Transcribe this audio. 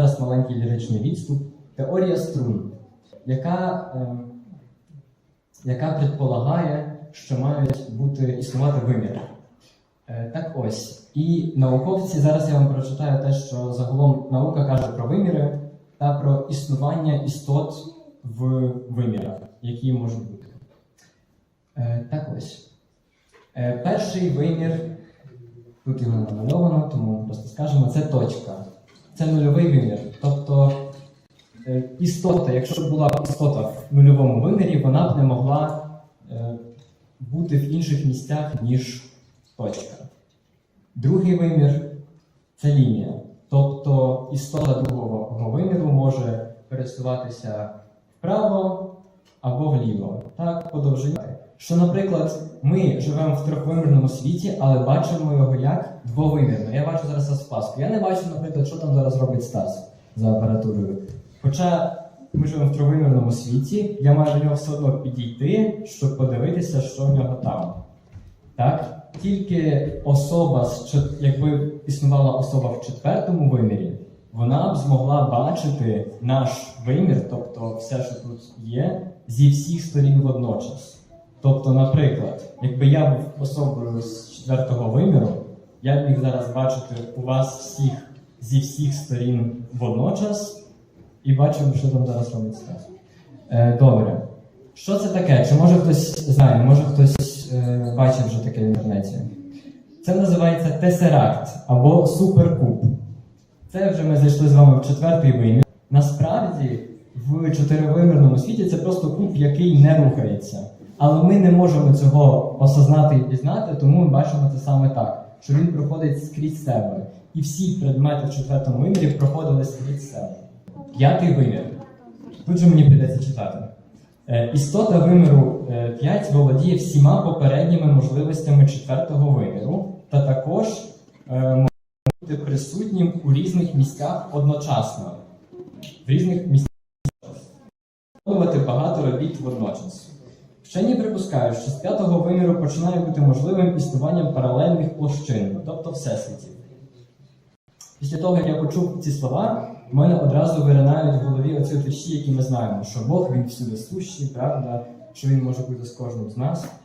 зараз маленький ліричний відступ. Теорія струн, яка, ем, яка предполагає, що мають бути існувати виміри. Е, Так ось. І науковці, зараз я вам прочитаю те, що загалом наука каже про виміри та про існування істот в вимірах, які можуть бути. Е, Так ось. Е, Перший вимір, тут його намальовано, тому просто скажемо, це точка. Це нульовий вимір. Тобто е, істота, якщо б була істота в нульовому вимірі, вона б не могла е, бути в інших місцях, ніж точка. Другий вимір це лінія. Тобто істота другого виміру може пересуватися вправо або вліво. Так, по довжині. Що, наприклад, ми живемо в трьохвимірному світі, але бачимо його як двовимірно. Я бачу зараз Спаску. Я не бачу, наприклад, що там зараз робить Стас за апаратурою. Хоча ми живемо в трьохвимірному світі, я маю до нього все одно підійти, щоб подивитися, що в нього там. Так? Тільки особа, якби існувала особа в четвертому вимірі, вона б змогла бачити наш вимір, тобто все, що тут є, зі всіх сторін водночас. Тобто, наприклад, якби я був особою з четвертого виміру, я б міг зараз бачити у вас всіх зі всіх сторін водночас і бачив, що там зараз робить Стас. Е, добре. Що це таке? Чи може хтось знає, може хтось е, бачив вже таке в інтернеті? Це називається тесеракт або суперкуб. Це вже ми зайшли з вами в четвертий вимір. Насправді, в чотиривимірному світі це просто куб, який не рухається. Але ми не можемо цього осознати і пізнати, тому ми бачимо це саме так, що він проходить скрізь себе. І всі предмети в четвертому вимірі проходили скрізь себе. П'ятий вимір. Тут же мені прийдеться читати. Е, Істота виміру 5 володіє всіма попередніми можливостями четвертого виміру, та також е, може бути присутнім у різних місцях одночасно. В різних місцях виконувати багато робіт водночас. Вчені припускають, що з п'ятого виміру починає бути можливим існуванням паралельних площин, тобто всесвітів. Після того, як я почув ці слова, в мене одразу виринають в голові оці речі, які ми знаємо, що Бог він всюди сущий, правда, що він може бути з кожним з нас.